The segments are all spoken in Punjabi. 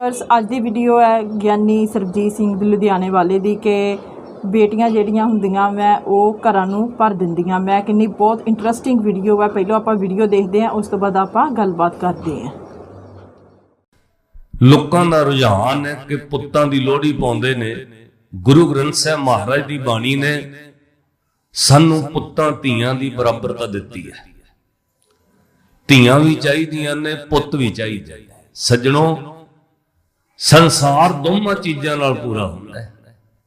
ਬਸ ਅੱਜ ਦੀ ਵੀਡੀਓ ਹੈ ਗਿਆਨੀ ਸਰਬਜੀਤ ਸਿੰਘ ਦੀ ਲੁਧਿਆਣੇ ਵਾਲੇ ਦੀ ਕਿ ਬੇਟੀਆਂ ਜਿਹੜੀਆਂ ਹੁੰਦੀਆਂ ਮੈਂ ਉਹ ਘਰਾਂ ਨੂੰ ਭਰ ਦਿੰਦੀਆਂ। ਮੈਂ ਕਿੰਨੀ ਬਹੁਤ ਇੰਟਰਸਟਿੰਗ ਵੀਡੀਓ ਹੈ। ਪਹਿਲਾਂ ਆਪਾਂ ਵੀਡੀਓ ਦੇਖਦੇ ਹਾਂ, ਉਸ ਤੋਂ ਬਾਅਦ ਆਪਾਂ ਗੱਲਬਾਤ ਕਰਦੇ ਹਾਂ। ਲੋਕਾਂ ਦਾ ਰੁਝਾਨ ਹੈ ਕਿ ਪੁੱਤਾਂ ਦੀ ਲੋਹੜੀ ਪਾਉਂਦੇ ਨੇ। ਗੁਰੂ ਗ੍ਰੰਥ ਸਾਹਿਬ ਮਹਾਰਾਜ ਦੀ ਬਾਣੀ ਨੇ ਸਾਨੂੰ ਪੁੱਤਾਂ ਧੀਆਂ ਦੀ ਬਰਾਬਰਤਾ ਦਿੱਤੀ ਹੈ। ਧੀਆਂ ਵੀ ਚਾਹੀਦੀਆਂ ਨੇ, ਪੁੱਤ ਵੀ ਚਾਹੀਦੇ ਸੱਜਣੋ ਸੰਸਾਰ ਦੋਵਾਂ ਚੀਜ਼ਾਂ ਨਾਲ ਪੂਰਾ ਹੁੰਦਾ ਹੈ।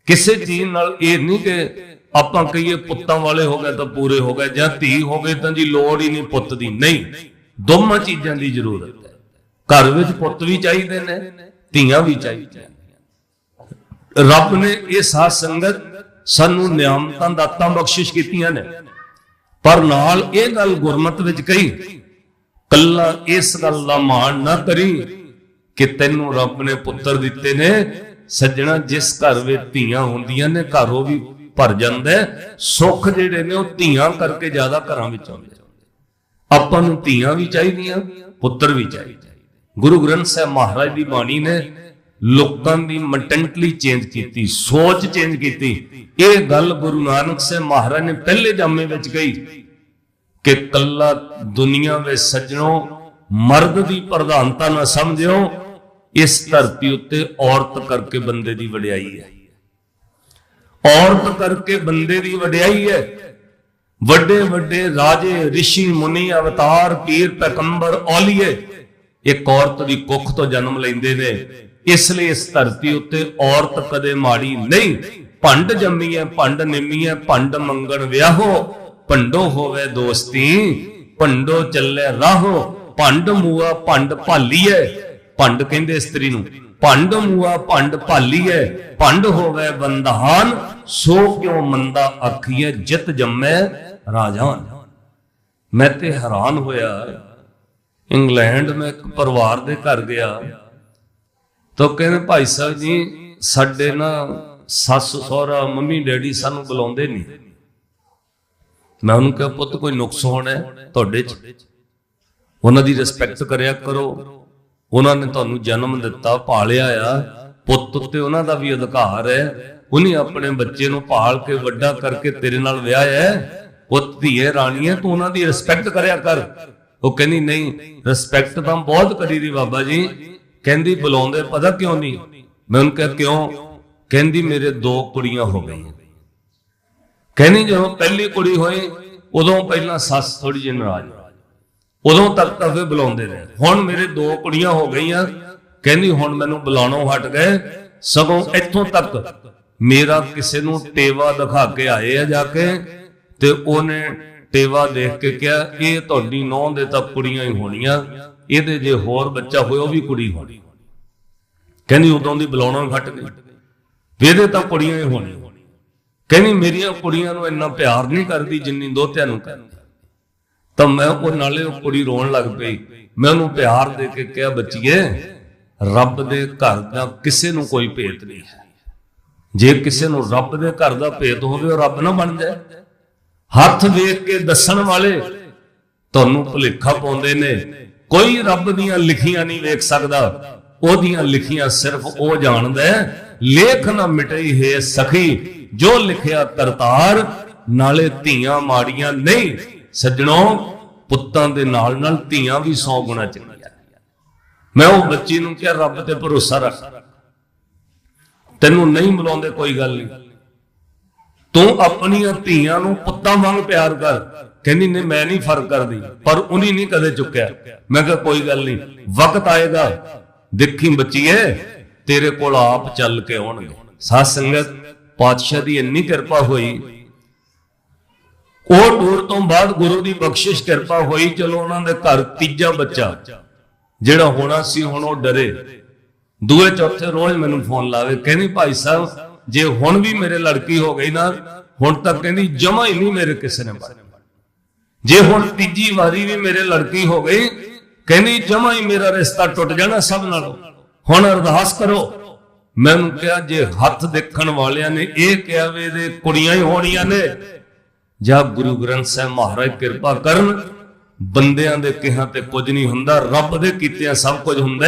ਕਿਸੇ ਚੀਜ਼ ਨਾਲ ਇਹ ਨਹੀਂ ਕਿ ਆਪਾਂ ਕਹੀਏ ਪੁੱਤਾਂ ਵਾਲੇ ਹੋ ਗਏ ਤਾਂ ਪੂਰੇ ਹੋ ਗਏ ਜਾਂ ਧੀ ਹੋ ਗਏ ਤਾਂ ਜੀ ਲੋੜ ਹੀ ਨਹੀਂ ਪੁੱਤ ਦੀ। ਨਹੀਂ, ਦੋਵਾਂ ਚੀਜ਼ਾਂ ਦੀ ਜ਼ਰੂਰਤ ਹੈ। ਘਰ ਵਿੱਚ ਪੁੱਤ ਵੀ ਚਾਹੀਦੇ ਨੇ, ਧੀਆਂ ਵੀ ਚਾਹੀਦੀਆਂ ਰੱਬ ਨੇ ਇਹ ਸਾਧ ਸੰਗਤ ਸਾਨੂੰ ਨਿਆਮਤਾਂ, ਦਾਤਾਂ ਬਖਸ਼ਿਸ਼ ਕੀਤੀਆਂ ਨੇ। ਪਰ ਨਾਲ ਇਹ ਗੱਲ ਗੁਰਮਤ ਵਿੱਚ ਕਹੀ, ਕੱਲਾ ਇਸ ਗੱਲ ਦਾ ਮਾਣ ਨਾ ਕਰੀ ਕਿ ਤੈਨੂੰ ਰੱਬ ਨੇ ਪੁੱਤਰ ਦਿੱਤੇ ਨੇ, ਸੱਜਣਾ, ਜਿਸ ਘਰ ਵਿੱਚ ਧੀਆਂ ਹੁੰਦੀਆਂ ਨੇ, ਘਰ ਉਹ ਵੀ ਭਰ ਜਾਂਦਾ ਸੁੱਖ ਜਿਹੜੇ ਨੇ ਉਹ ਧੀਆਂ ਕਰਕੇ ਜ਼ਿਆਦਾ ਘਰਾਂ ਵਿੱਚ ਆਉਂਦੇ ਆਪਾਂ ਨੂੰ ਧੀਆਂ ਵੀ ਚਾਹੀਦੀਆਂ, ਪੁੱਤਰ ਵੀ ਚਾਹੀਦੇ ਗੁਰੂ ਗ੍ਰੰਥ ਸਾਹਿਬ ਮਹਾਰਾਜ ਦੀ ਬਾਣੀ ਨੇ ਲੋਕਾਂ ਦੀ ਮੈਂਟੈਂਟਲੀ ਚੇਂਜ ਕੀਤੀ, ਸੋਚ ਚੇਂਜ ਕੀਤੀ। ਇਹ ਗੱਲ ਗੁਰੂ ਨਾਨਕ ਸਾਹਿਬ ਮਹਾਰਾਜ ਨੇ ਪਹਿਲੇ ਜਾਮੇ ਵਿੱਚ ਕਹੀ ਕਿ ਕੱਲਾ ਦੁਨੀਆ ਵਿੱਚ ਸੱਜਣੋ, ਮਰਦ ਦੀ ਪ੍ਰਧਾਨਤਾ ਨਾ ਸਮਝਿਓ ਇਸ ਧਰਤੀ ਉੱਤੇ ਔਰਤ ਕਰਕੇ ਬੰਦੇ ਦੀ ਵਡਿਆਈ ਹੈ। ਔਰਤ ਕਰਕੇ ਬੰਦੇ ਦੀ ਵਡਿਆਈ ਹੈ। ਵੱਡੇ ਵੱਡੇ ਰਾਜੇ, ਰਿਸ਼ੀ, ਮੁਨੀ, ਅਵਤਾਰ, ਪੀਰ, ਪੈਗੰਬਰ ਔਲੀਏ ਇੱਕ ਔਰਤ ਦੀ ਕੁੱਖ ਤੋਂ ਜਨਮ ਲੈਂਦੇ ਨੇ। ਇਸ ਲਈ ਇਸ ਧਰਤੀ ਉੱਤੇ ਔਰਤ ਕਦੇ ਮਾੜੀ ਨਹੀਂ। ਭੰਡ ਜੰਮੀ ਹੈ, ਭੰਡ ਨਿੰਮੀ ਹੈ, ਭੰਡ ਮੰਗਣ ਵਿਆਹੋ। ਭੰਡੋ ਹੋਵੇ ਦੋਸਤੀ, ਭੰਡੋ ਚੱਲੇ ਰਾਹੋ। ਭੰਡ ਮੂਆ, ਭੰਡ ਭਾਲੀਏ ਭੰਡ ਕਹਿੰਦੇ ਇਸਤਰੀ ਨੂੰ, ਭੰਡ ਮੂਆ, ਭੰਡ ਭਾਲੀਏ ਭੰਡ ਹੋਵੇ ਬੰਧਾਨ, ਸੋ ਕਿਉ ਮੰਦਾ ਆਖੀਏ ਜਿਤ ਜੰਮੈ ਰਾਜਾਨ। ਮੈਂ ਤੇ ਹੈਰਾਨ ਹੋਇਆ, ਇੰਗਲੈਂਡ ਮੈਂ ਇੱਕ ਪਰਿਵਾਰ ਦੇ ਘਰ ਗਿਆ। ਤਾਂ ਕਹਿੰਦੇ, ਭਾਈ ਸਾਹਿਬ ਜੀ, ਸਾਡੇ ਨਾ ਸੱਸ, ਸਹੁਰਾ, ਮੰਮੀ, ਡੈਡੀ ਸਾਨੂੰ ਬੁਲਾਉਂਦੇ ਨਹੀਂ ਮੈਂ ਉਹਨੂੰ ਕਿਹਾ, ਪੁੱਤ, ਕੋਈ ਨੁਕਸ ਹੋਣਾ ਤੁਹਾਡੇ ਚ? ਉਹਨਾਂ ਦੀ ਰਿਸਪੈਕਟ ਕਰਿਆ ਕਰੋ। ਉਹਨਾਂ ਨੇ ਤੁਹਾਨੂੰ ਜਨਮ ਦਿੱਤਾ, ਪਾਲਿਆ ਆ। ਪੁੱਤ ਉੱਤੇ ਉਹਨਾਂ ਦਾ ਵੀ ਅਧਿਕਾਰ ਹੈ। ਉਹਨੇ ਆਪਣੇ ਬੱਚੇ ਨੂੰ ਪਾਲ ਕੇ, ਵੱਡਾ ਕਰਕੇ ਤੇਰੇ ਨਾਲ ਵਿਆਹਿਆ ਹੈ। ਪੁੱਤ, ਧੀਏ, ਰਾਣੀਏ, ਤੂੰ ਉਹਨਾਂ ਦੀ ਰਿਸਪੈਕਟ ਕਰਿਆ ਕਰ। ਉਹ ਕਹਿੰਦੀ, ਨਹੀਂ ਰਿਸਪੈਕਟ ਤਾਂ ਬਹੁਤ ਕਰੀ ਦੀ ਬਾਬਾ ਜੀ। ਕਹਿੰਦੀ, ਬੁਲਾਉਂਦੇ ਪਤਾ ਕਿਉਂ ਨਹੀਂ? ਮੈਂ ਉਹਨੂੰ ਕਿਹਾ, ਕਿਉਂ? ਕਹਿੰਦੀ, ਮੇਰੇ ਦੋ ਕੁੜੀਆਂ ਹੋ ਗਈਆਂ। ਕਹਿੰਦੀ, ਜਦੋਂ ਪਹਿਲੀ ਕੁੜੀ ਹੋਈ, ਉਦੋਂ ਪਹਿਲਾਂ ਸੱਸ ਥੋੜੀ ਜਿਹੀ ਨਾਰਾਜ਼। ਉਦੋਂ ਤੱਕ ਤਾਂ ਫਿਰ ਬੁਲਾਉਂਦੇ ਰਹੇ। ਹੁਣ ਮੇਰੇ ਦੋ ਕੁੜੀਆਂ ਹੋ ਗਈਆਂ, ਕਹਿੰਦੀ ਹੁਣ ਮੈਨੂੰ ਬੁਲਾਉਣੋਂ ਹਟ ਗਏ। ਸਗੋਂ ਇੱਥੋਂ ਤੱਕ ਮੇਰਾ ਕਿਸੇ ਨੂੰ ਟੇਵਾ ਦਿਖਾ ਕੇ ਆਏ ਆ ਜਾ ਕੇ ਤੇ ਉਹਨੇ ਟੇਵਾ ਦੇਖ ਕੇ ਕਿਹਾ, ਇਹ ਤੁਹਾਡੀ ਨੌਂ ਦੇ ਤਾਂ ਕੁੜੀਆਂ ਹੀ ਹੋਣੀਆਂ, ਇਹਦੇ ਜੇ ਹੋਰ ਬੱਚਾ ਹੋਇਆ ਉਹ ਵੀ ਕੁੜੀ ਹੋਣੀ। ਕਹਿੰਦੀ ਉਦੋਂ ਦੀ ਬੁਲਾਉਣੋਂ ਹਟ ਗਈ। ਵੀ ਇਹਦੇ ਤਾਂ ਕੁੜੀਆਂ ਹੀ ਹੋਣੀਆਂ। ਕਹਿੰਦੀ ਮੇਰੀਆਂ ਕੁੜੀਆਂ ਨੂੰ ਇੰਨਾ ਪਿਆਰ ਨਹੀਂ ਕਰਦੀ ਜਿੰਨੀ ਦੋਤਿਆਂ ਨੂੰ ਕਰਦੀ। ਤਾਂ ਮੈਂ ਉਹ ਨਾਲੇ ਉਹ ਕੁੜੀ ਰੋਣ ਲੱਗ ਪਈ। ਮੈਂ ਉਹਨੂੰ ਪਿਆਰ ਦੇ ਕੇ ਕਿਹਾ, ਬੱਚੀਏ, ਰੱਬ ਦੇ ਘਰ ਦਾ ਕਿਸੇ ਨੂੰ ਕੋਈ ਭੇਤ ਨਹੀਂ ਹੈ। ਜੇ ਕਿਸੇ ਨੂੰ ਰੱਬ ਦੇ ਘਰ ਦਾ ਭੇਤ ਹੋਵੇ, ਉਹ ਰੱਬ ਨਾ ਬਣ ਜਾਏ। ਹੱਥ ਵੇਖ ਕੇ ਦੱਸਣ ਵਾਲੇ ਤੁਹਾਨੂੰ ਭੁਲੇਖਾ ਪਾਉਂਦੇ ਨੇ। ਕੋਈ ਰੱਬ ਦੀਆਂ ਲਿਖੀਆਂ ਨਹੀਂ ਵੇਖ ਸਕਦਾ। ਉਹਦੀਆਂ ਲਿਖੀਆਂ ਸਿਰਫ ਉਹ ਜਾਣਦਾ ਹੈ, ਲੇਖ ਨਾ ਮਿਟਈ ਹੈ ਸਖੀ, ਜੋ ਲਿਖਿਆ ਕਰਤਾਰ ਨਾਲੇ ਧੀਆਂ ਮਾੜੀਆਂ ਨਹੀਂ। ਸੱਜਣੋ, ਪੁੱਤਾਂ ਦੇ ਨਾਲ ਨਾਲ ਧੀਆਂ ਵੀ 100 ਗੁਣਾ ਚੰਗੀਆਂ। ਮੈਂ ਉਹ ਬੱਚੀ ਨੂੰ ਕਿਹਾ, ਰੱਬ ਤੇ ਭਰੋਸਾ ਰੱਖ। ਤੈਨੂੰ ਨਹੀਂ ਬੁਲਾਉਂਦੇ ਕੋਈ ਗੱਲ ਨਹੀਂ। ਤੂੰ ਆਪਣੀਆਂ ਧੀਆਂ ਨੂੰ ਪੁੱਤਾਂ ਵਾਂਗ ਪਿਆਰ ਕਰ। ਕਹਿੰਦੀ, ਨਹੀਂ, ਮੈਂ ਨਹੀਂ ਫ਼ਰਕ ਕਰਦੀ, ਪਰ ਉਹਨੇ ਨਹੀਂ ਕਦੇ ਚੁੱਕਿਆ। ਮੈਂ ਕਿਹਾ, ਕੋਈ ਗੱਲ ਨਹੀਂ, ਵਕਤ ਆਏਗਾ। ਦੇਖੀ ਬੱਚੀਏ, ਤੇਰੇ ਕੋਲ ਆਪ ਚੱਲ ਕੇ ਆਉਣਗੇ। ਸਾਧ ਸੰਗਤ, ਪਾਤਸ਼ਾਹ ਦੀ ਇੰਨੀ ਕਿਰਪਾ ਹੋਈ ਉਹ ਟੂਰ ਤੋਂ ਬਾਅਦ ਗੁਰੂ ਦੀ ਬਖਸ਼ਿਸ਼ ਕਿਰਪਾ ਹੋਈ, ਚਲੋ ਉਹਨਾਂ ਦੇ ਘਰ ਤੀਜਾ ਬੱਚਾ, ਜਿਹੜਾ ਹੋਣਾ ਸੀ, ਹੁਣ ਉਹ ਡਰੇ। ਦੂਏ, ਚੌਥੇ ਰੋਜ਼ ਮੈਨੂੰ ਫੋਨ ਲਾਵੇ, ਕਹਿੰਦੀ, ਭਾਈ ਸਾਹਿਬ, ਜੇ ਹੁਣ ਵੀ ਮੇਰੇ ਲੜਕੀ ਹੋ ਗਈ ਨਾ, ਹੁਣ ਤੱਕ ਕਹਿੰਦੀ, ਜਮਾ ਹੀ ਨਹੀਂ ਮੇਰੇ ਕਿਸੇ ਨੇ ਬਣਨਾ ਜੇ ਹੁਣ ਤੀਜੀ ਵਾਰੀ ਵੀ ਮੇਰੇ ਲੜਕੀ ਹੋ ਗਈ, ਕਹਿੰਦੀ, ਜਮਾ ਹੀ ਮੇਰਾ ਰਿਸ਼ਤਾ ਟੁੱਟ ਜਾਣਾ ਸਭ ਨਾਲੋਂ। ਹੁਣ ਅਰਦਾਸ ਕਰੋ। ਮੈਨੂੰ ਕਿਹਾ, ਜੇ ਹੱਥ ਦੇਖਣ ਵਾਲਿਆਂ ਨੇ ਇਹ ਕਿਹਾ ਵੇ ਦੇ ਕੁੜੀਆਂ ਹੀ ਹੋਣੀਆਂ ਨੇ ਜਾਂ ਗੁਰੂ ਗ੍ਰੰਥ ਸਾਹਿਬ ਮਹਾਰਾਜ ਕਿਰਪਾ ਕਰਨ, ਬੰਦਿਆਂ ਦੇ ਕਿਹਾ ਤੇ ਕੁਝ ਨਹੀਂ ਹੁੰਦਾ, ਰੱਬ ਦੇ ਕੀਤਿਆਂ ਸਭ ਕੁਝ ਹੁੰਦਾ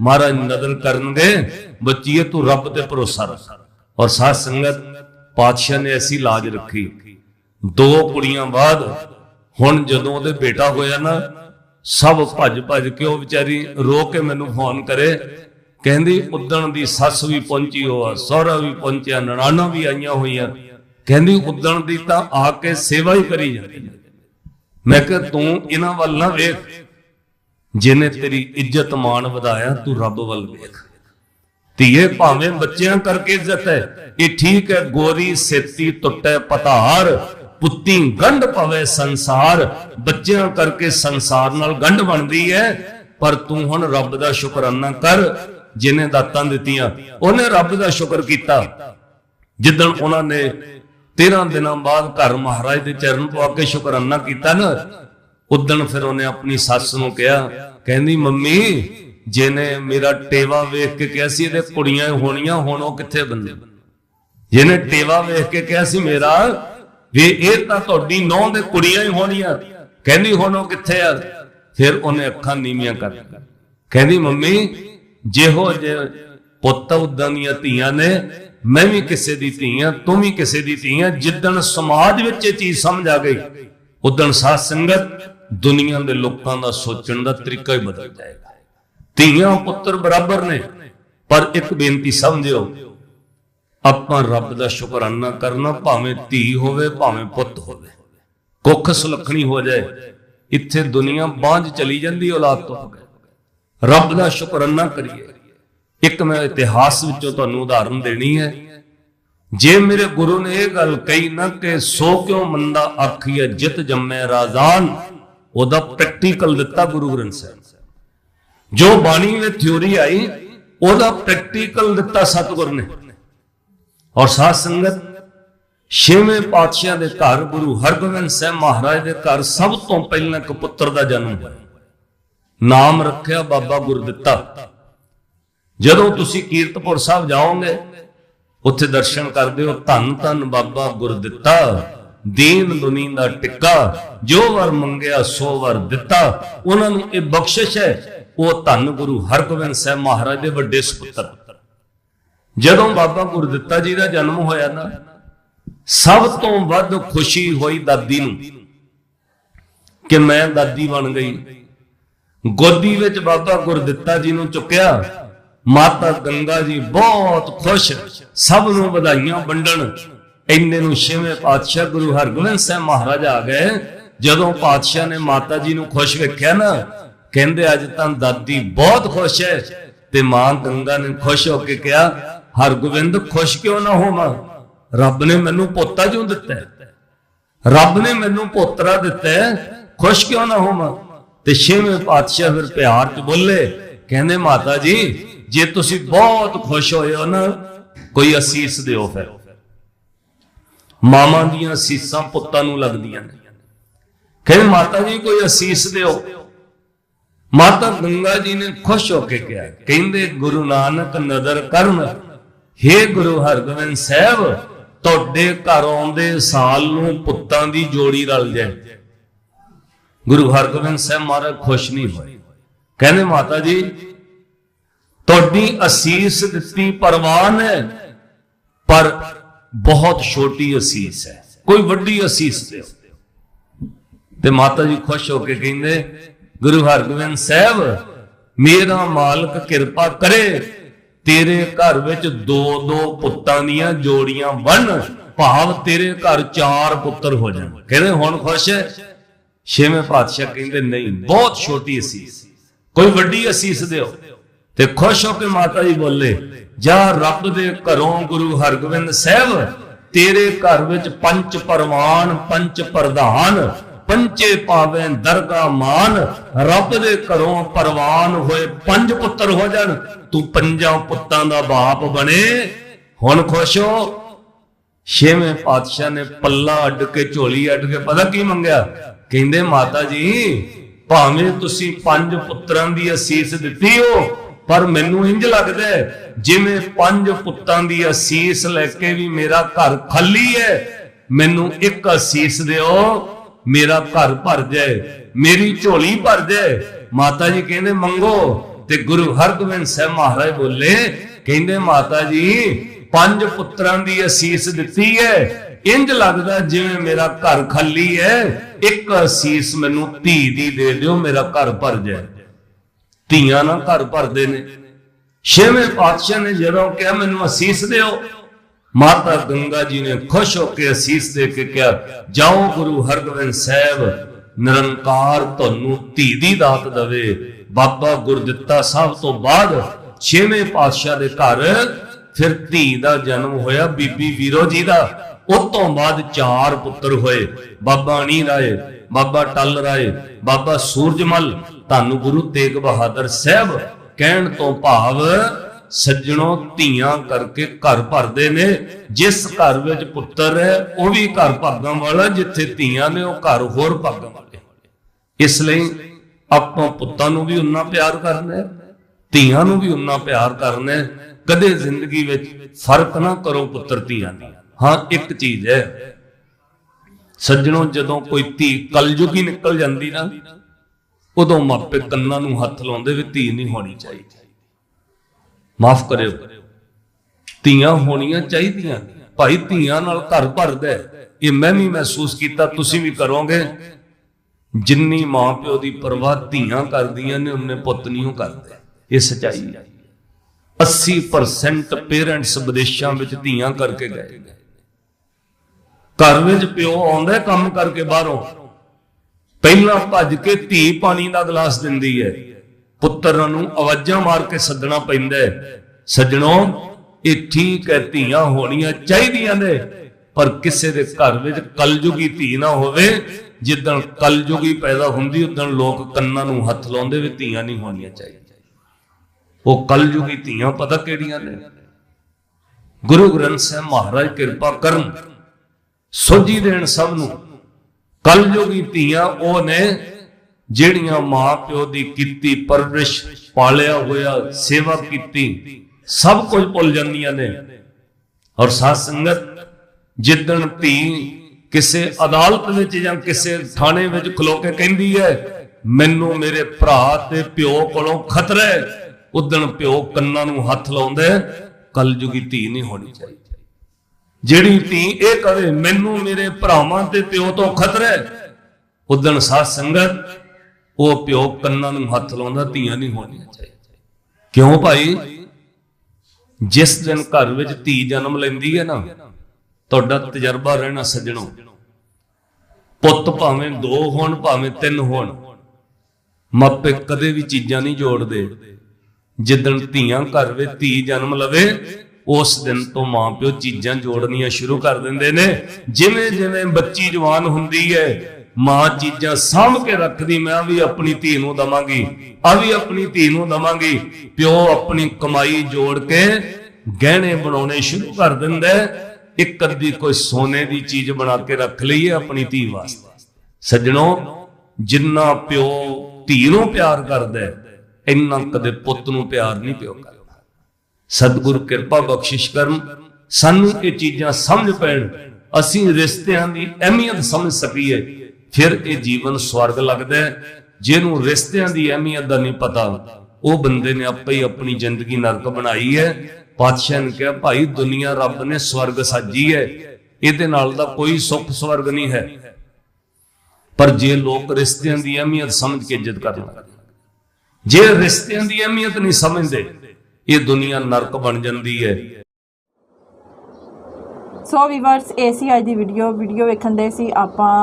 ਮਹਾਰਾਜ ਨਦਰ ਕਰਨਗੇ, ਬੱਚੀਏ ਤੂੰ ਰੱਬ ਤੇ ਭਰੋਸਾ ਰੱਖ। ਔਰ ਸਾਧ ਸੰਗਤ, ਪਾਤਸ਼ਾਹ ਨੇ ਐਸੀ ਲਾਜ ਰੱਖੀ। ਦੋ ਕੁੜੀਆਂ ਬਾਅਦ, ਹੁਣ ਜਦੋਂ ਉਹਦੇ ਬੇਟਾ ਹੋਇਆ ਨਾ, ਸਭ ਭੱਜ ਭੱਜ ਕੇ ਉਹ ਵਿਚਾਰੀ ਰੋ ਕੇ ਮੈਨੂੰ ਫੋਨ ਕਰੇ। ਕਹਿੰਦੀ, ਉਦਣ ਦੀ ਸੱਸ ਵੀ ਪਹੁੰਚੀ ਹੋਆ ਸਹੁਰਾ ਵੀ ਪਹੁੰਚਿਆ, ਨਨਾਣਾ ਵੀ ਆਈਆਂ ਹੋਈਆਂ। ਕਹਿੰਦੀ ਉਦਣ ਦੀ ਤਾਂ ਆ ਕੇ ਸੇਵਾ ਹੀ ਕਰੀ ਜਾਂਦੀ ਮੈਂ ਕਿਹਾ, ਤੂੰ ਇਹਨਾਂ ਵੱਲ ਨਾ ਵੇਖ। ਜਿਹਨੇ ਤੇਰੀ ਇੱਜ਼ਤ ਮਾਣ ਵਧਾਇਆ, ਤੂੰ ਰੱਬ ਵੱਲ ਵੇਖ। ਧੀਏ, ਭਾਵੇਂ ਬੱਚਿਆਂ ਕਰਕੇ ਇੱਜ਼ਤ ਹੈ, ਇਹ ਠੀਕ ਹੈ, ਗੋਰੀ ਸੇਤੀ ਟੁੱਟੇ ਪਤਾਰ ਪੁੱਤੀ ਗੰਢ ਪਵੇ ਸੰਸਾਰ। ਬੱਚਿਆਂ ਕਰਕੇ ਸੰਸਾਰ ਨਾਲ ਗੰਢ ਬਣਦੀ ਹੈ, ਪਰ ਤੂੰ ਹੁਣ ਰੱਬ ਦਾ ਸ਼ੁਕਰਾਨਾ ਕਰ ਜਿਨੇ ਦਾਤਾਂ ਦਿੱਤੀਆਂ। ਉਹਨੇ ਰੱਬ ਦਾ ਸ਼ੁਕਰ ਕੀਤਾ। ਜਿੱਦਣ ਉਹਨਾਂ ਨੇ 13 ਦਿਨਾਂ ਬਾਅਦ ਘਰ ਮਹਾਰਾਜ ਦੇ ਚਰਨ ਪਵਾ ਕੇ ਸ਼ੁਕਰਾਨਾ ਕੀਤਾ ਨਾ ਉਦਣ ਫਿਰ ਉਹਨੇ ਆਪਣੀ ਸੱਸ ਨੂੰ ਕਿਹਾ, ਕਹਿੰਦੀ, ਮੰਮੀ, ਜਿਹਨੇ ਮੇਰਾ ਟੇਵਾ ਵੇਖ ਕੇ ਕਿਹਾ ਸੀ, ਇਹਦੇ ਕੁੜੀਆਂ ਹੋਣੀਆਂ, ਹੁਣ ਉਹ ਕਿੱਥੇ ਬੰਦੇ? ਜਿਹਨੇ ਟੇਵਾ ਵੇਖ ਕੇ ਕਿਹਾ ਸੀ ਮੇਰਾ, ਵੀ ਇਹ ਤਾਂ ਤੁਹਾਡੀ ਨੌਂ ਦੇ ਕੁੜੀਆਂ ਹੀ ਹੋਣੀਆਂ। ਕਹਿੰਦੀ, ਹੁਣ ਉਹ ਕਿੱਥੇ ਆ? ਫਿਰ ਉਹਨੇ ਅੱਖਾਂ ਨੀਵੀਆਂ ਕਰ ਕਹਿੰਦੀ, ਮੰਮੀ, ਜਿਹੋ ਜੇ ਪੁੱਤ ਉਦਾਂ ਦੀਆਂ ਧੀਆਂ ਨੇ ਮੈਂ ਵੀ ਕਿਸੇ ਦੀ ਧੀ ਆ, ਤੂੰ ਵੀ ਕਿਸੇ ਦੀ ਧੀ ਆ। ਜਿੱਦਣ ਸਮਾਜ ਵਿੱਚ ਇਹ ਚੀਜ਼ ਸਮਝ ਆ ਗਈ, ਉਦਣ ਸਾਧ ਸੰਗਤ ਦੁਨੀਆ ਦੇ ਲੋਕਾਂ ਦਾ ਸੋਚਣ ਦਾ ਤਰੀਕਾ ਹੀ ਬਦਲ ਜਾਏਗਾ। ਧੀਆਂ ਪੁੱਤਰ ਬਰਾਬਰ ਨੇ, ਪਰ ਇੱਕ ਬੇਨਤੀ ਸਮਝਿਓ, ਆਪਾਂ ਰੱਬ ਦਾ ਸ਼ੁਕਰਾਨਾ ਕਰਨਾ ਭਾਵੇਂ ਧੀ ਹੋਵੇ, ਭਾਵੇਂ ਪੁੱਤ ਹੋਵੇ। ਕੁੱਖ ਸੁਲੱਖਣੀ ਹੋ ਜਾਏ, ਇੱਥੇ ਦੁਨੀਆ ਬਾਝ ਚਲੀ ਜਾਂਦੀ, ਔਲਾਦ ਤੋਂ ਰੱਬ ਦਾ ਸ਼ੁਕਰਾਨਾ ਕਰੀਏ। ਇੱਕ ਮੈਂ ਇਤਿਹਾਸ ਵਿੱਚੋਂ ਤੁਹਾਨੂੰ ਉਦਾਹਰਨ ਦੇਣੀ ਹੈ। ਜੇ ਮੇਰੇ ਗੁਰੂ ਨੇ ਇਹ ਗੱਲ ਕਹੀ ਨਾ ਕਿ ਸੋ ਕਿਉਂ ਮੰਦਾ ਆਖੀਏ ਜਿਤ ਜੰਮੇ ਰਾਜ਼ਾਨ, ਉਹਦਾ ਪ੍ਰੈਕਟੀਕਲ ਦਿੱਤਾ ਗੁਰੂ ਗ੍ਰੰਥ ਸਾਹਿਬ। ਜੋ ਬਾਣੀ ਵਿੱਚ ਥਿਉਰੀ ਆਈ, ਉਹਦਾ ਪ੍ਰੈਕਟੀਕਲ ਦਿੱਤਾ ਸਤਿਗੁਰ ਨੇ। ਔਰ ਸਾਧ ਸੰਗਤ, ਛੇਵੇਂ ਪਾਤਸ਼ਾਹ ਦੇ ਘਰ ਗੁਰੂ ਹਰਗੋਬਿੰਦ ਸਾਹਿਬ ਮਹਾਰਾਜ ਦੇ ਘਰ ਸਭ ਤੋਂ ਪਹਿਲਾਂ ਇੱਕ ਪੁੱਤਰ ਦਾ ਜਨਮ ਹੋਇਆ। ਨਾਮ ਰੱਖਿਆ ਬਾਬਾ ਗੁਰਦਿੱਤਾ। ਜਦੋਂ ਤੁਸੀਂ ਕੀਰਤਪੁਰ ਸਾਹਿਬ ਜਾਓਗੇ, ਉੱਥੇ ਦਰਸ਼ਨ ਕਰਦੇ ਹੋ, ਧੰਨ ਧੰਨ ਬਾਬਾ ਗੁਰਦਿੱਤਾ, ਦੀਨ ਦੁਨੀ ਦਾ ਟਿੱਕਾ, ਜੋ ਵਰ ਮੰਗਿਆ ਸੋ ਵਰ ਦਿੱਤਾ। ਉਹਨਾਂ ਨੂੰ ਇਹ ਬਖਸ਼ਿਸ਼ ਹੈ, ਉਹ ਧੰਨ ਗੁਰੂ ਹਰਗੋਬਿੰਦ ਸਾਹਿਬ ਮਹਾਰਾਜ ਦੇ ਵੱਡੇ ਸੁਪੁੱਤਰ। ਜਦੋਂ ਬਾਬਾ ਗੁਰਦਿੱਤਾ ਜੀ ਦਾ ਜਨਮ ਹੋਇਆ ਨਾ, ਸਭ ਤੋਂ ਵੱਧ ਖੁਸ਼ੀ ਹੋਈ ਦਾਦੀ ਨੂੰ ਕਿ ਮੈਂ ਦਾਦੀ ਬਣ ਗਈ। ਗੋਦੀ ਵਿੱਚ ਬਾਬਾ ਗੁਰਦਿੱਤਾ ਜੀ ਨੂੰ ਚੁੱਕਿਆ ਮਾਤਾ ਗੰਗਾ ਜੀ ਬਹੁਤ ਖੁਸ਼, ਸਭ ਨੂੰ ਵਧਾਈਆਂ ਵੰਡਣ। ਇੰਨੇ ਨੂੰ ਛੇਵੇਂ ਪਾਤਸ਼ਾਹ ਗੁਰੂ ਹਰਗੋਬਿੰਦ ਸਾਹਿਬ ਮਹਾਰਾਜ ਆ ਗਏ। ਜਦੋਂ ਪਾਤਸ਼ਾਹ ਨੇ ਮਾਤਾ ਜੀ ਨੂੰ ਖੁਸ਼ ਵੇਖਿਆ ਨਾ, ਕਹਿੰਦੇ ਅੱਜ ਤਾਂ ਦਾਦੀ ਬਹੁਤ ਖੁਸ਼ ਹੈ ਤੇ ਮਾਂ ਗੰਗਾ ਨੇ ਖੁਸ਼ ਹੋ ਕੇ ਕਿਹਾ, ਹਰਗੋਬਿੰਦ, ਖੁਸ਼ ਕਿਉਂ ਨਾ ਹੋਵਾਂ? ਰੱਬ ਨੇ ਮੈਨੂੰ ਪੋਤਾ ਕਿਉਂ ਦਿੱਤਾ ਰੱਬ ਨੇ ਮੈਨੂੰ ਪੋਤਰਾ ਦਿੱਤਾ ਖੁਸ਼ ਕਿਉਂ ਨਾ ਹੋਵਾਂ? ਤੇ ਛੇਵੇਂ ਪਾਤਸ਼ਾਹ ਫਿਰ ਪਿਆਰ ਚ ਬੋਲੇ, ਕਹਿੰਦੇ, ਮਾਤਾ ਜੀ ਜੇ ਤੁਸੀਂ ਬਹੁਤ ਖੁਸ਼ ਹੋਏ ਹੋ ਨਾ, ਕੋਈ ਅਸੀਸ ਦਿਓ ਫਿਰ। ਮਾਵਾਂ ਦੀਆਂ ਅਸੀਸਾਂ ਪੁੱਤਾਂ ਨੂੰ ਲੱਗਦੀਆਂ ਨੇ। ਕਹਿੰਦੇ ਮਾਤਾ ਜੀ, ਕੋਈ ਅਸੀਸ ਦਿਓ। ਮਾਤਾ ਗੰਗਾ ਜੀ ਨੇ ਖੁਸ਼ ਹੋ ਕੇ ਕਿਹਾ, ਕਹਿੰਦੇ, ਗੁਰੂ ਨਾਨਕ ਨਦਰ ਕਰਨ। हे ਗੁਰੂ ਹਰਗੋਬਿੰਦ ਸਾਹਿਬ, ਤੁਹਾਡੇ ਘਰ ਆਉਂਦੇ ਸਾਲ ਨੂੰ ਪੁੱਤਾਂ ਦੀ ਜੋੜੀ ਰਲ ਜਾਏ। ਗੁਰੂ ਹਰਗੋਬਿੰਦ ਸਾਹਿਬ ਮਹਾਰਾਜ ਖੁਸ਼ ਨਹੀਂ ਹੋਏ। ਕਹਿੰਦੇ, ਮਾਤਾ ਜੀ ਤੁਹਾਡੀ ਅਸੀਸ ਦਿੱਤੀ ਪਰਵਾਨ ਹੈ, ਪਰ ਬਹੁਤ ਛੋਟੀ ਅਸੀਸ ਹੈ। ਕੋਈ ਵੱਡੀ ਅਸੀਸ ਦਿਓ ਤੇ ਮਾਤਾ ਜੀ ਖੁਸ਼ ਹੋ ਕੇ ਕਹਿੰਦੇ, ਗੁਰੂ ਹਰਗੋਬਿੰਦ ਸਾਹਿਬ, ਮੇਰਾ ਮਾਲਕ ਕਿਰਪਾ ਕਰੇ, ਤੇਰੇ ਘਰ ਵਿੱਚ ਦੋ ਦੋ ਪੁੱਤਾਂ ਦੀਆਂ ਜੋੜੀਆਂ ਬਣ, ਭਾਵ ਤੇਰੇ ਘਰ ਚਾਰ ਪੁੱਤਰ ਹੋ ਜਾਣ। ਕਹਿੰਦੇ, ਹੁਣ ਖੁਸ਼ ਹੈ? ਛੇਵੇਂ ਪਾਤਸ਼ਾਹ ਕਹਿੰਦੇ, ਨਹੀਂ, ਬਹੁਤ ਛੋਟੀ ਅਸੀਸ। ਕੋਈ ਵੱਡੀ ਅਸੀਸ ਦਿਓ। ਤੇ ਖੁਸ਼ ਹੋ ਕੇ ਮਾਤਾ ਜੀ ਬੋਲੇ, ਜਾ ਰੱਬ ਦੇ ਘਰੋਂ ਗੁਰੂ ਹਰਗੋਬਿੰਦ ਸਾਹਿਬ, ਤੇਰੇ ਘਰ ਵਿੱਚ ਪੰਜ ਪਰਮਾਨ ਪੰਜ ਪ੍ਰਧਾਨ ਪੰਚੇ ਪਾਵੇਂ ਦਰਗਾ ਮਾਨ, ਰੱਬ ਦੇ ਘਰੋਂ ਪਰਵਾਨ ਹੋਏ ਪੰਜ ਪੁੱਤਰ ਹੋ ਜਾਣ, ਤੂੰ ਪੰਜਾਂ ਪੁੱਤਾਂ ਦਾ ਬਾਪ ਬਣੇ। ਹੁਣ ਖੁਸ਼ ਹੋ, ਛੇਵੇਂ ਪਾਤਸ਼ਾਹ ਨੇ ਪੱਲਾ ਅੱਡ ਕੇ, ਝੋਲੀ ਅੱਡ ਕੇ, ਪਤਾ ਕੀ ਮੰਗਿਆ? ਕਹਿੰਦੇ, ਮਾਤਾ ਜੀ, ਭਾਵੇਂ ਤੁਸੀਂ ਪੰਜ ਪੁੱਤਰਾਂ ਦੀ ਅਸੀਸ ਦਿੱਤੀ ਹੋ ਪਰ ਮੈਨੂੰ ਇੰਜ ਲੱਗਦਾ ਜਿਵੇਂ ਪੰਜ ਪੁੱਤਾਂ ਦੀ ਅਸੀਸ ਲੈ ਕੇ ਵੀ ਮੇਰਾ ਘਰ ਖਾਲੀ ਹੈ, ਮੈਨੂੰ ਇੱਕ ਅਸੀਸ ਦਿਓ, ਮੇਰਾ ਘਰ ਭਰ ਜਾਏ, ਮੇਰੀ ਝੋਲੀ ਭਰ ਜਾਏ। ਮਾਤਾ ਜੀ ਕਹਿੰਦੇ, ਮੰਗੋ। ਤੇ ਗੁਰੂ ਹਰਗੋਬਿੰਦ ਸਾਹਿਬ ਮਹਾਰਾਜ ਬੋਲੇ, ਕਹਿੰਦੇ, ਮਾਤਾ ਜੀ, ਪੰਜ ਪੁੱਤਰਾਂ ਦੀ ਅਸੀਸ ਦਿੱਤੀ ਹੈ। ਇੰਜ ਲੱਗਦਾ ਜਿਵੇਂ ਮੇਰਾ ਘਰ ਖਾਲੀ ਹੈ, ਇੱਕ ਅਸੀਸ ਮੈਨੂੰ ਧੀ ਦੀ ਦੇ ਦਿਓ, ਮੇਰਾ ਘਰ ਭਰ ਜਾਏ। ਧੀਆਂ ਨਾਲ ਘਰ ਭਰਦੇ ਨੇ। ਛੇਵੇਂ ਪਾਤਸ਼ਾਹ ਨੇ ਜਦੋਂ ਕਿਹਾ, ਮੈਨੂੰ ਅਸੀਸ ਦਿਓ। ਮਾਤਾ ਗੰਗਾ ਜੀ ਨੇ ਖੁਸ਼ ਹੋ ਕੇ ਅਸੀਸ ਦੇ ਕੇ ਕਿਹਾ, ਜਾਓ ਗੁਰੂ ਹਰਗੋਬਿੰਦ ਸਾਹਿਬ, ਨਿਰੰਕਾਰ ਤੁਹਾਨੂੰ ਧੀ ਦੀ ਦਾਤ ਦਵੇ। ਬਾਬਾ ਗੁਰਦਿੱਤਾ ਸਾਹਿਬ ਤੋਂ ਬਾਅਦ ਛੇਵੇਂ ਪਾਤਸ਼ਾਹ ਦੇ ਘਰ ਫਿਰ ਧੀ ਦਾ ਜਨਮ ਹੋਇਆ, ਬੀਬੀ ਵੀਰੋ ਜੀ ਦਾ। ਉਸ ਤੋਂ ਬਾਅਦ ਚਾਰ ਪੁੱਤਰ ਹੋਏ। ਬਾਬਾ ਅਣੀ ਰਾਏ ਬਾਬਾ ਟੱਲ ਰਾਏ ਬਾਬਾ ਸੂਰਜਮਲ ਤੁਹਾਨੂੰ ਗੁਰੂ ਤੇਗ ਬਹਾਦਰ ਸਾਹਿਬ ਕਹਿਣ ਤੋਂ ਭਾਵ ਸੱਜਣੋ ਧੀਆਂ ਕਰਕੇ ਘਰ ਭਰਦੇ ਨੇ, ਜਿਸ ਘਰ ਵਿੱਚ ਪੁੱਤਰ ਹੈ, ਉਹ ਵੀ ਘਰ ਭਾਗਾਂ ਵਾਲਾ, ਜਿੱਥੇ ਧੀਆਂ ਨੇ ਉਹ ਘਰ ਹੋਰ ਭਾਗਾਂ ਵਾਲੇ ਇਸ ਲਈ ਆਪਾਂ ਪੁੱਤਾਂ ਨੂੰ ਵੀ ਉਨਾ ਪਿਆਰ ਕਰਨਾ ਹੈ, ਧੀਆਂ ਨੂੰ ਵੀ ਉਨਾ ਪਿਆਰ ਕਰਨਾ ਹੈ। ਕਦੇ ਜ਼ਿੰਦਗੀ ਵਿੱਚ ਫ਼ਰਕ ਨਾ ਕਰੋ ਪੁੱਤਰ ਧੀਆਂ ਦੀ। ਹਾਂ, ਇੱਕ ਚੀਜ਼ ਹੈ, ਸੱਜਣੋ ਜਦੋਂ ਕੋਈ ਧੀ ਕਲਯੁਗੀ ਨਿਕਲ ਜਾਂਦੀ ਨਾ ਉਦੋਂ ਮਾਪੇ ਕੰਨਾਂ ਨੂੰ ਹੱਥ ਲਾਉਂਦੇ ਵੀ ਧੀ ਨਹੀਂ ਹੋਣੀ ਚਾਹੀਦੀ। ਮਾਫ ਕਰਿਓ। ਧੀਆਂ ਹੋਣੀਆਂ ਚਾਹੀਦੀਆਂ। ਭਾਈ ਧੀਆਂ ਨਾਲ ਘਰ ਭਰਦਾ ਇਹ ਮੈਂ ਵੀ ਮਹਿਸੂਸ ਕੀਤਾ, ਤੁਸੀਂ ਵੀ ਕਰੋਗੇ। ਜਿੰਨੀ ਮਾਂ ਪਿਓ ਦੀ ਪਰਵਾਹ ਧੀਆਂ ਕਰਦੀਆਂ ਨੇ ਉਹਨੇ ਪੁੱਤ ਨਹੀਂ ਉਹ ਕਰਦੇ। ਇਹ ਸਚਾਈ ਹੈ। 80% ਪੇਰੈਂਟਸ ਵਿਦੇਸ਼ਾਂ ਵਿੱਚ ਧੀਆਂ ਕਰਕੇ ਗਏ। ਘਰ ਵਿੱਚ ਪਿਓ ਆਉਂਦਾ ਕੰਮ ਕਰਕੇ ਬਾਹਰੋਂ। ਪਹਿਲਾਂ ਭੱਜ ਕੇ ਧੀ ਪਾਣੀ ਦਾ ਗਲਾਸ ਦਿੰਦੀ ਹੈ। ਪੁੱਤਰ ਨੂੰ ਆਵਾਜ਼ਾਂ ਮਾਰ ਕੇ ਸੱਦਣਾ ਪੈਂਦਾ ਹੈ। ਸੱਜਣੋ, ਇਹ ਠੀਕ ਹੈ, ਧੀਆਂ ਹੋਣੀਆਂ ਚਾਹੀਦੀਆਂ ਨੇ। ਪਰ ਕਿਸੇ ਦੇ ਘਰ ਵਿੱਚ ਕਲਯੁਗੀ ਧੀ ਨਾ ਹੋਵੇ। ਜਿੱਦਣ ਕਲਯੁਗੀ ਪੈਦਾ ਹੁੰਦੀ ਉਦੋਂ ਲੋਕ ਕੰਨਾਂ ਨੂੰ ਹੱਥ ਲਾਉਂਦੇ ਵੀ ਧੀਆਂ ਨਹੀਂ ਹੋਣੀਆਂ ਚਾਹੀਦੀਆਂ। ਉਹ ਕਲਯੁਗੀ ਧੀਆਂ ਪਤਾ ਕਿਹੜੀਆਂ ਨੇ? ਗੁਰੂ ਗ੍ਰੰਥ ਸਾਹਿਬ ਮਹਾਰਾਜ ਕਿਰਪਾ ਕਰਨ। ਸੋਝੀ ਦੇਣ ਸਭ ਨੂੰ ਕਲਯੁਗੀ ਧੀਆਂ, ਉਹ ਨੇ ਜਿਹੜੀਆਂ ਮਾਂ ਪਿਓ ਦੀ ਕੀਤੀ ਪਰਵਰਿਸ਼, ਪਾਲਿਆ ਹੋਇਆ ਸੇਵਾ ਕੀਤੀ, ਸਭ ਕੁਝ ਭੁੱਲ ਜਾਂਦੀਆਂ ਨੇ। ਔਰ ਸਾਧ ਸੰਗਤ ਜਿੱਦਣ ਧੀ ਕਿਸੇ ਅਦਾਲਤ ਵਿੱਚ ਜਾਂ ਕਿਸੇ ਥਾਣੇ ਵਿੱਚ ਖਲੋ ਕੇ ਕਹਿੰਦੀ ਹੈ, ਮੈਨੂੰ ਮੇਰੇ ਭਰਾ ਤੇ ਪਿਓ ਕੋਲੋਂ ਖਤਰਾ ਹੈ। ਉਦਣ ਪਿਓ ਕੰਨਾਂ ਨੂੰ ਹੱਥ ਲਾਉਂਦਾ ਕਲਯੁਗੀ ਧੀ ਨਹੀਂ ਹੋਣੀ ਚਾਹੀਦੀ। ਜਿਹੜੀ ਧੀ ਇਹ ਕਵੇ ਮੈਨੂੰ ਮੇਰੇ ਭਰਾਵਾਂ ਤੇ ਪਿਓ ਤੋਂ ਖਤਰਾ ਹੈ। ਉਦਣ ਸਾਧ ਸੰਗਤ, ਉਹ ਪਿਓ ਕੰਨਾਂ ਨੂੰ ਹੱਥ ਲਾਉਂਦਾ, ਧੀਆਂ ਨਹੀਂ ਹੋਣੀਆਂ ਚਾਹੀਦੀਆਂ। ਕਿਉਂ ਭਾਈ? ਜਿਸ ਦਿਨ ਘਰ ਵਿੱਚ ਧੀ ਜਨਮ ਲੈਂਦੀ ਹੈ ਨਾ, ਤੁਹਾਡਾ ਤਜਰਬਾ ਰਹਿਣਾ ਸੱਜਣੋ। ਪੁੱਤ ਭਾਵੇਂ ਦੋ ਹੋਣ, ਭਾਵੇਂ ਤਿੰਨ ਹੋਣ, ਮਾਪੇ ਕਦੇ ਵੀ ਚੀਜ਼ਾਂ ਨਹੀਂ ਜੋੜਦੇ। ਜਿੱਦਣ ਧੀਆਂ ਘਰ ਵਿੱਚ ਧੀ ਜਨਮ ਲਵੇ ਉਸ ਦਿਨ ਤੋਂ ਮਾਪਿਓ ਚੀਜ਼ਾਂ ਜੋੜਨੀਆਂ ਸ਼ੁਰੂ ਕਰ ਦਿੰਦੇ ਨੇ। ਜਿਵੇਂ ਜਿਵੇਂ ਬੱਚੀ ਜਵਾਨ ਹੁੰਦੀ ਹੈ, ਮਾਂ ਚੀਜ਼ਾਂ ਸਾਂਭ ਕੇ ਰੱਖਦੀ, ਮੈਂ ਵੀ ਆਪਣੀ ਧੀ ਨੂੰ ਦਵਾਂਗੀ ਆ ਵੀ ਆਪਣੀ ਧੀ ਨੂੰ ਦਵਾਂਗੀ। ਪਿਓ ਆਪਣੀ ਕਮਾਈ ਜੋੜ ਕੇ ਗਹਿਣੇ ਬਣਾਉਣੇ ਸ਼ੁਰੂ ਕਰ ਦਿੰਦਾ ਇੱਕ ਅੱਧੀ ਕੋਈ ਸੋਨੇ ਦੀ ਚੀਜ਼ ਬਣਾ ਕੇ ਰੱਖ ਲਈਏ ਆਪਣੀ ਧੀ ਵਾਸਤੇ। ਸੱਜਣੋ, ਜਿੰਨਾ ਪਿਓ ਧੀ ਨੂੰ ਪਿਆਰ ਕਰਦਾ ਇੰਨਾ ਕਦੇ ਪੁੱਤ ਨੂੰ ਪਿਆਰ ਨਹੀਂ ਪਿਓ ਕਰਦਾ। ਸਤਿਗੁਰ ਕਿਰਪਾ ਬਖਸ਼ਿਸ਼ ਕਰਨ। ਸਾਨੂੰ ਇਹ ਚੀਜ਼ਾਂ ਸਮਝ ਪੈਣ। ਅਸੀਂ ਰਿਸ਼ਤਿਆਂ ਦੀ ਅਹਿਮੀਅਤ ਸਮਝ ਸਕੀਏ। ਫਿਰ ਇਹ ਜੀਵਨ ਸਵਰਗ ਲੱਗਦਾ ਹੈ। ਜਿਹਨੂੰ ਰਿਸ਼ਤਿਆਂ ਦੀ ਅਹਿਮੀਅਤ ਦਾ ਨਹੀਂ ਪਤਾ, ਉਹ ਬੰਦੇ ਨੇ ਆਪੇ ਹੀ ਆਪਣੀ ਜ਼ਿੰਦਗੀ ਨਰਕ ਬਣਾਈ ਹੈ। ਪਾਤਸ਼ਾਹ ਨੇ ਕਿਹਾ, ਭਾਈ, ਦੁਨੀਆ ਰੱਬ ਨੇ ਸਵਰਗ ਸਾਜੀ ਹੈ। ਇਹਦੇ ਨਾਲ ਦਾ ਕੋਈ ਸੁੱਖ ਸਵਰਗ ਨਹੀਂ ਹੈ। ਪਰ ਜੇ ਲੋਕ ਰਿਸ਼ਤਿਆਂ ਦੀ ਅਹਿਮੀਅਤ ਸਮਝ ਕੇ ਇੱਜ਼ਤ ਕਰਨ ਜੇ ਰਿਸ਼ਤਿਆਂ ਦੀ ਅਹਿਮੀਅਤ ਨਹੀਂ ਸਮਝਦੇ ਇਹ ਦੁਨੀਆ ਨਰਕ ਬਣ ਜਾਂਦੀ ਹੈ। ਸੋ ਵੀਵਰਸ ਏਸੀ ਅੱਜ ਦੀ ਵੀਡੀਓ ਵੀਡੀਓ ਵੇਖਣ ਦੇ ਸੀ ਆਪਾਂ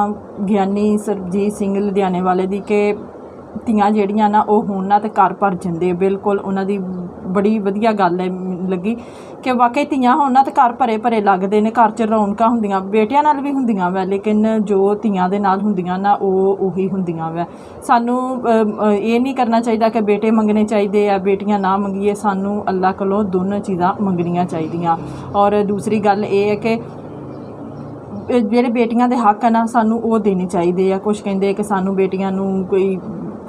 ਗਿਆਨੀ ਸਰਬਜੀਤ ਸਿੰਘ ਲੁਧਿਆਣੇ ਵਾਲੇ ਦੀ ਕਿ ਧੀਆਂ ਜਿਹੜੀਆਂ ਨਾ, ਉਹ ਹੋਣ ਨਾ ਤੇ ਘਰ ਭਰ ਜਾਂਦੇ ਬਿਲਕੁਲ ਉਹਨਾਂ ਦੀ ਬੜੀ ਵਧੀਆ ਗੱਲ ਹੈ, ਮੈਨੂੰ ਲੱਗੀ ਕਿ ਵਾਕਈ ਧੀਆਂ ਹੋਣ ਨਾ ਤੇ ਘਰ ਭਰੇ ਭਰੇ ਲੱਗਦੇ ਨੇ, ਘਰ 'ਚ ਰੌਣਕਾਂ ਹੁੰਦੀਆਂ, ਬੇਟਿਆਂ ਨਾਲ ਵੀ ਹੁੰਦੀਆਂ ਵੈ, ਲੇਕਿਨ ਜੋ ਧੀਆਂ ਦੇ ਨਾਲ ਹੁੰਦੀਆਂ ਨਾ, ਉਹ ਉਹੀ ਹੁੰਦੀਆਂ ਵੈ। ਸਾਨੂੰ ਇਹ ਨਹੀਂ ਕਰਨਾ ਚਾਹੀਦਾ ਕਿ ਬੇਟੇ ਮੰਗਣੇ ਚਾਹੀਦੇ ਆ, ਬੇਟੀਆਂ ਨਾ ਮੰਗੀਏ, ਸਾਨੂੰ ਅੱਲਾ ਕੋਲੋਂ ਦੋਨੋਂ ਚੀਜ਼ਾਂ ਮੰਗਣੀਆਂ ਚਾਹੀਦੀਆਂ। ਔਰ ਦੂਸਰੀ ਗੱਲ ਇਹ ਹੈ ਕਿ ਜਿਹੜੇ ਬੇਟੀਆਂ ਦੇ ਹੱਕ ਆ ਨਾ, ਸਾਨੂੰ ਉਹ ਦੇਣੇ ਚਾਹੀਦੇ ਆ। ਕੁਝ ਕਹਿੰਦੇ ਕਿ ਸਾਨੂੰ ਬੇਟੀਆਂ ਨੂੰ ਕੋਈ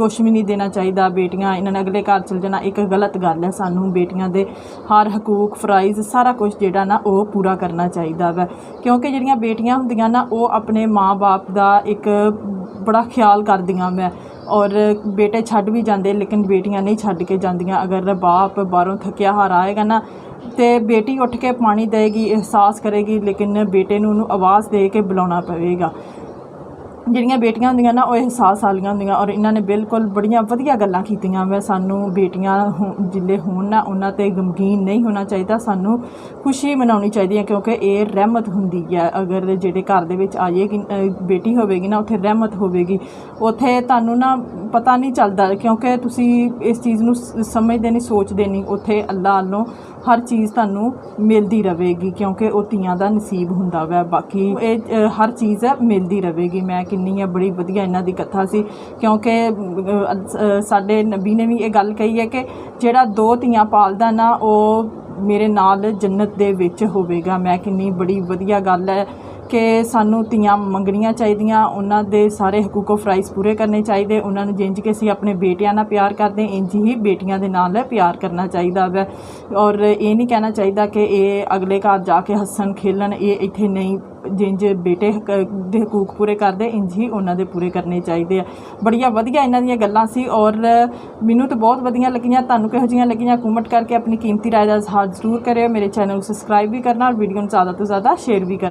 ਕੁਝ ਵੀ ਨਹੀਂ ਦੇਣਾ ਚਾਹੀਦਾ ਬੇਟੀਆਂ, ਇਹਨਾਂ ਨੇ ਅਗਲੇ ਘਰ ਚਲ ਜਾਣਾ, ਇੱਕ ਗਲਤ ਗੱਲ ਹੈ ਸਾਨੂੰ ਬੇਟੀਆਂ ਦੇ ਹਰ, ਹਕੂਕ ਫਰਾਈਜ਼ ਸਾਰਾ ਕੁਝ ਜਿਹੜਾ ਨਾ ਉਹ ਪੂਰਾ ਕਰਨਾ ਚਾਹੀਦਾ ਵਾ। ਕਿਉਂਕਿ ਜਿਹੜੀਆਂ ਬੇਟੀਆਂ ਹੁੰਦੀਆਂ ਨਾ, ਉਹ ਆਪਣੇ ਮਾਪੇ ਦਾ ਇੱਕ ਬੜਾ ਖਿਆਲ ਕਰਦੀਆਂ ਮੈਂ ਔਰ ਬੇਟੇ ਛੱਡ ਵੀ ਜਾਂਦੇ, ਲੇਕਿਨ ਬੇਟੀਆਂ ਨਹੀਂ ਛੱਡ ਕੇ ਜਾਂਦੀਆਂ। ਅਗਰ ਬਾਪ ਬਾਹਰੋਂ ਥੱਕਿਆ ਹਾਰ ਆਏਗਾ ਨਾ, ਤੇ ਬੇਟੀ ਉੱਠ ਕੇ ਪਾਣੀ ਦੇਗੀ ਅਹਿਸਾਸ ਕਰੇਗੀ, ਲੇਕਿਨ ਬੇਟੇ ਨੂੰ ਉਹਨੂੰ ਆਵਾਜ਼ ਦੇ ਕੇ ਬੁਲਾਉਣਾ ਪਵੇਗਾ। ਜਿਹੜੀਆਂ ਬੇਟੀਆਂ ਹੁੰਦੀਆਂ ਨਾ ਉਹ ਅਹਿਸਾਸ ਵਾਲੀਆਂ ਹੁੰਦੀਆਂ ਔਰ ਇਹਨਾਂ ਨੇ ਬਿਲਕੁਲ ਬੜੀਆਂ ਵਧੀਆ ਗੱਲਾਂ ਕੀਤੀਆਂ ਵੈ। ਸਾਨੂੰ ਬੇਟੀਆਂ ਹੋ- ਜਿੱਲੇ ਹੋਣ ਨਾ ਉਹਨਾਂ ਤੇ ਗਮਗੀਨ ਨਹੀਂ ਹੋਣਾ ਚਾਹੀਦਾ। ਸਾਨੂੰ ਖੁਸ਼ੀ ਮਨਾਉਣੀ ਚਾਹੀਦੀ ਹੈ ਕਿਉਂਕਿ ਇਹ ਰਹਿਮਤ ਹੁੰਦੀ ਹੈ। ਅਗਰ ਜਿਹੜੇ ਘਰ ਦੇ ਵਿੱਚ ਆਏਗੀ ਅ, ਬੇਟੀ ਹੋਵੇਗੀ ਨਾ ਉੱਥੇ ਰਹਿਮਤ ਹੋਵੇਗੀ। ਉੱਥੇ ਤੁਹਾਨੂੰ ਨਾ ਪਤਾ ਨਹੀਂ ਚੱਲਦਾ ਕਿਉਂਕਿ ਤੁਸੀਂ ਇਸ ਚੀਜ਼ ਨੂੰ ਸਮਝਦੇ ਨਹੀਂ ਸੋਚਦੇ ਨਹੀਂ। ਉੱਥੇ ਅੱਲਾ ਵੱਲੋਂ ਹਰ ਚੀਜ਼ ਤੁਹਾਨੂੰ ਮਿਲਦੀ ਰਹੇਗੀ ਕਿਉਂਕਿ ਉਹ ਧੀਆਂ ਦਾ ਨਸੀਬ ਹੁੰਦਾ ਵੈ। ਬਾਕੀ ਇਹ ਹਰ ਚੀਜ਼ ਮਿਲਦੀ ਰਹੇਗੀ। ਮੈਂ ਕਿੰਨੀ ਹੈ ਬੜੀ ਵਧੀਆ ਇਹਨਾਂ ਦੀ ਕਥਾ ਸੀ, ਕਿਉਂਕਿ ਸਾਡੇ ਨਬੀ ਨੇ ਵੀ ਇਹ ਗੱਲ ਕਹੀ ਹੈ ਕਿ ਜਿਹੜਾ ਦੋ ਧੀਆਂ ਪਾਲਦਾ ਨਾ, ਉਹ ਮੇਰੇ ਨਾਲ ਜੰਨਤ ਦੇ ਵਿੱਚ ਹੋਵੇਗਾ। ਮੈਂ ਕਿੰਨੀ ਬੜੀ ਵਧੀਆ ਗੱਲ ਹੈ ਕਿ ਸਾਨੂੰ ਧੀਆਂ ਮੰਗਣੀਆਂ ਚਾਹੀਦੀਆਂ, ਉਹਨਾਂ ਦੇ ਸਾਰੇ ਹਕੂਕੋ ਫਰਾਈਜ਼ ਪੂਰੇ ਕਰਨੇ ਚਾਹੀਦੇ, ਉਹਨਾਂ ਨੂੰ ਜਿੰਜ ਕੇ ਅਸੀਂ ਆਪਣੇ ਬੇਟਿਆਂ ਨਾਲ ਪਿਆਰ ਕਰਦੇ ਇੰਜ ਹੀ ਬੇਟੀਆਂ ਦੇ ਨਾਲ ਪਿਆਰ ਕਰਨਾ ਚਾਹੀਦਾ ਵੈ। ਔਰ ਇਹ ਨਹੀਂ ਕਹਿਣਾ ਚਾਹੀਦਾ ਕਿ ਇਹ ਅਗਲੇ ਘਰ ਜਾ ਕੇ ਹੱਸਣ, ਖੇਲਣ, ਇਹ ਇੱਥੇ ਨਹੀਂ ਜਿੰਜ ਬੇਟੇ ਹਕ- ਦੇ ਹਕੂਕ ਪੂਰੇ ਕਰਦੇ ਇੰਜ ਹੀ ਉਹਨਾਂ ਦੇ ਪੂਰੇ ਕਰਨੇ ਚਾਹੀਦੇ ਆ। ਬੜੀਆਂ ਵਧੀਆ ਇਹਨਾਂ ਦੀਆਂ ਗੱਲਾਂ ਸੀ ਔਰ ਮੈਨੂੰ ਤਾਂ ਬਹੁਤ ਵਧੀਆ ਲੱਗੀਆਂ, ਤੁਹਾਨੂੰ ਕਿਹੋ ਜਿਹੀਆਂ ਲੱਗੀਆਂ, ਕਮੈਂਟ ਕਰਕੇ ਆਪਣੀ ਕੀਮਤੀ ਰਾਏ ਦਾ ਇਜ਼ਹਾਰ ਜ਼ਰੂਰ ਕਰਿਓ। ਮੇਰੇ ਚੈਨਲ ਨੂੰ ਸਬਸਕ੍ਰਾਈਬ ਵੀ ਕਰਨਾ ਔਰ ਵੀਡੀਓ ਨੂੰ ਜ਼ਿਆਦਾ ਤੋਂ ਜ਼ਿਆਦਾ ਸ਼ੇਅਰ ਵੀ ਕਰਨਾ।